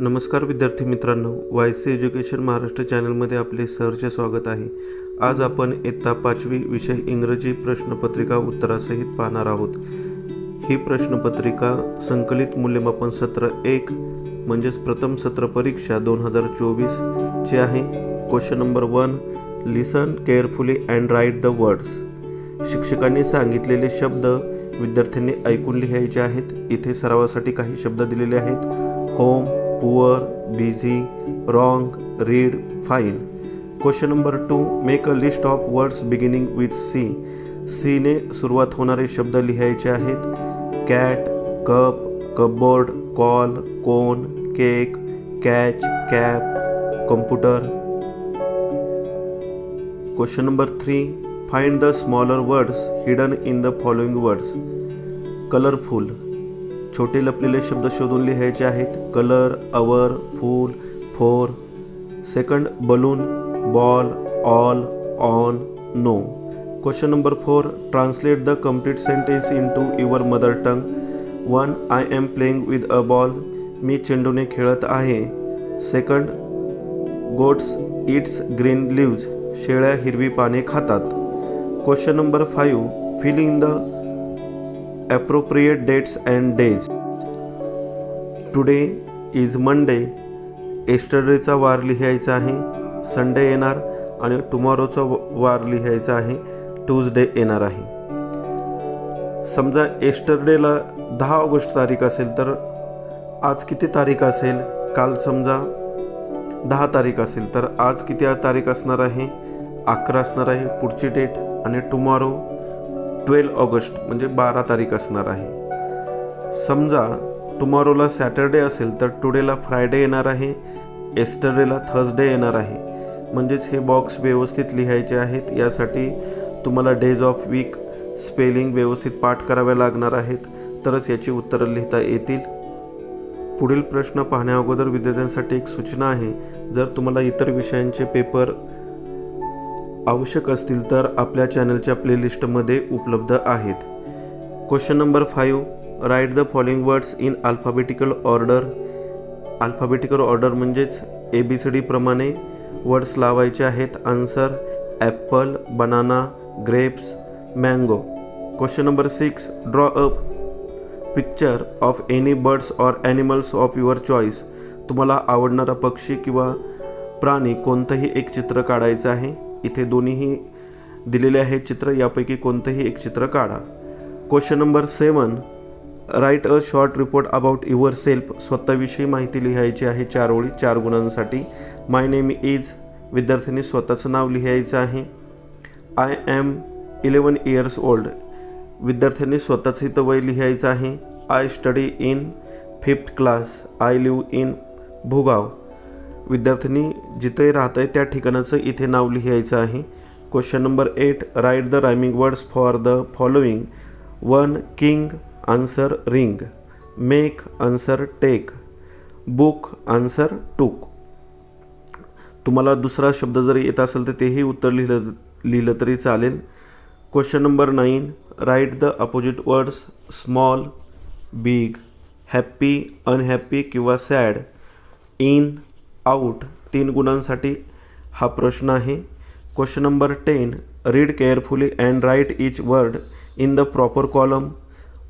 नमस्कार विद्यार्थी मित्रांनो वाय सी एज्युकेशन महाराष्ट्र चॅनलमध्ये आपले सहर्ष स्वागत आहे. आज आपण इयत्ता पाचवी विषय इंग्रजी प्रश्नपत्रिका उत्तरासहित पाहणार आहोत. ही प्रश्नपत्रिका संकलित मूल्यमापन सत्र एक म्हणजेच प्रथम सत्र परीक्षा दोन हजार चोवीसची आहे. Question number one listen carefully and write the words शिक्षकांनी सांगितलेले शब्द विद्यार्थ्यांनी ऐकून लिहायचे आहेत. इथे सरावासाठी काही शब्द दिलेले आहेत. Home poor busy wrong read fine question number two make a list of words beginning with C सीने सुरुवात होणारे शब्द लिहायचे आहेत. Cat cup cupboard call cone cake catch cap computer question number three find the smaller words hidden in the following words colourful छोटे लपलेले शब्द शोधून लिहायचे आहेत. Colour our full four second balloon ball all on no. Question number four translate the complete sentence into your mother tongue. One I am playing with a ball मी चेंडूने खेळत आहे. Second goats eats green leaves शेळ्या हिरवी पाने खातात. Question number five filling the appropriate dates and days today is Monday एस्टरडेचा वार लिहायचा आहे. संडे येणार आणि टुमॉरोचा वार लिहायचा आहे. ट्यूजडे येणार आहे. समजा एस्टरडेला दहा ऑगस्ट तारीख असेल तर आज किती तारीख असेल? काल समजा दहा तारीख असेल तर आज किती तारीख असणार आहे? अकरा असणार आहे. पुढची डेट आणि टुमॉरो ट्वेल्व ऑगस्ट म्हणजे बारा तारीख असणार आहे. समजा टुमॉरोला सॅटरडे असेल तर टुडेला फ्रायडे येणार आहे एस्टरडेला थर्सडे येणार आहे. म्हणजेच हे बॉक्स व्यवस्थित लिहायचे आहेत यासाठी तुम्हाला डेज ऑफ वीक स्पेलिंग व्यवस्थित पाठ कराव्या लागणार आहेत तरच याची उत्तरं लिहिता येतील. पुढील प्रश्न पाहण्या अगोदर विद्यार्थ्यांसाठी एक सूचना आहे जर तुम्हाला इतर विषयांचे पेपर आवश्यक असतील तर आपल्या चॅनलच्या प्लेलिस्टमध्ये उपलब्ध आहेत. Question number five write the following words in alphabetical order alphabetical order म्हणजेच ए बी सी डीप्रमाणे वर्ड्स लावायचे आहेत. Answer apple banana grapes mango question number six draw a picture of any birds or animals of your choice तुम्हाला आवडणारा पक्षी किंवा प्राणी कोणतंही एक चित्र काढायचं आहे. इथे दोन्हीही दिलेले आहेत चित्र. यापैकी कोणतंही एक चित्र काढा. Question number seven write a short report about yourself स्वतःविषयी माहिती लिहायची आहे चार ओळी चार गुणांसाठी. माय नेम इज विद्यार्थ्यांनी स्वतःचं नाव लिहायचं आहे. I am eleven years old. विद्यार्थ्यांनी स्वतःचं इथं वय लिहायचं आहे. I study in fifth class. I live in Bhugaon. विद्यार्थ्यांनी जिथे राहत आहे त्या ठिकाणाचं इथे नाव लिहायचं आहे. Question number eight write the rhyming words for the following. One king answer ring make answer take book answer took. तुम्हाला दुसरा शब्द जर येत असेल तर तेही उत्तर लिहिलं लिहिलं तरी चालेल. Question number nine write the opposite words small big happy unhappy किंवा सॅड इन आऊट तीन गुणांसाठी हा प्रश्न आहे. Question number ten read carefully and write each word in the proper column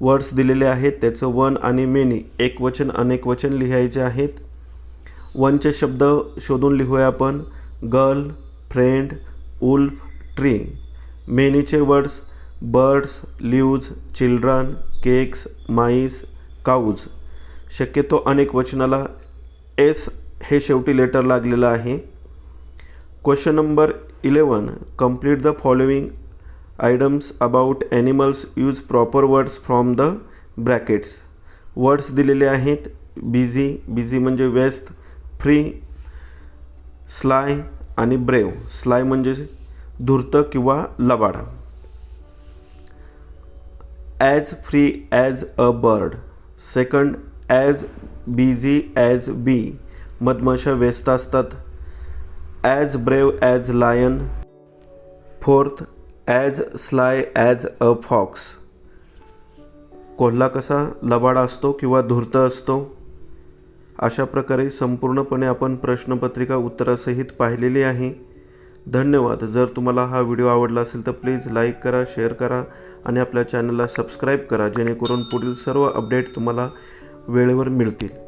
words दिलेले आहेत. त्याचं वन आणि मेनी एक वचन अनेक वचन लिहायचे आहेत. वनचे शब्द शोधून लिहूया आपण. Girl friend wolf tree. मेनीचे words birds leaves children cakes mice cows शक्यतो अनेक वचनाला एस हे शेवटी लेटर लागलेलं आहे. Question number eleven complete the following idioms about animals use proper words from the brackets words दिलेले आहेत. बिझी बिझी म्हणजे व्यस्त फ्री स्लाय आणि ब्रेव स्लाय म्हणजे धूर्त किंवा लबाडा. As free as a bird second as busy as bee मधमाशा व्यस्त असतात. As brave as lion fourth as sly as a fox. कोल्हा कसा लबाडा असतो किंवा धूर्त असतो? अशा प्रकारे संपूर्णपणे आपण प्रश्नपत्रिका उत्तरासहित पाहिलेली आहे. धन्यवाद. जर तुम्हाला हा व्हिडिओ आवडला असेल तर प्लीज लाईक करा शेअर करा आणि आपल्या चॅनलला सबस्क्राईब करा जेणेकरून पुढील सर्व अपडेट तुम्हाला वेळेवर मिळतील.